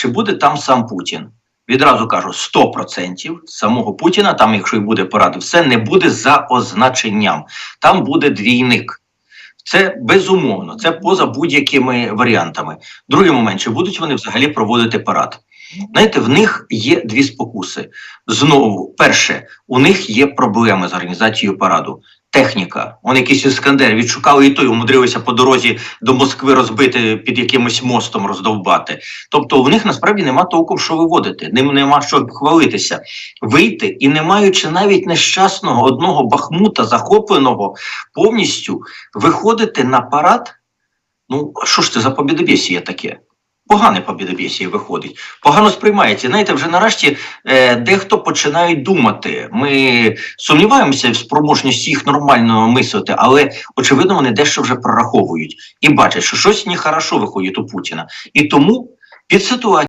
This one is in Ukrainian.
чи буде там сам Путін? Відразу кажу, 100% самого Путіна, там, якщо й буде порада, все не буде за означенням. Там буде двійник. Це безумовно, це поза будь-якими варіантами. Другий момент, чи будуть вони взагалі проводити парад? Знаєте, в них є дві спокуси. Знову, перше, у них є проблеми з організацією параду. Техніка. Он якийсь іскандер відшукали і той умудрився по дорозі до Москви розбити під якимось мостом, роздовбати. Тобто, у них насправді нема толком що виводити, ним нема що хвалитися. Вийти і не маючи навіть нещасного одного бахмута, захопленого повністю, виходити на парад. Ну, що ж це за побідобєсія таке? Погане побідобєсія виходить, погано сприймається. Знаєте, вже нарешті е, дехто починає думати. Ми сумніваємося в спроможності їх нормально мислити, але очевидно вони дещо вже прораховують і бачать, що щось нехорошо виходить у Путіна. І тому під ситуацією.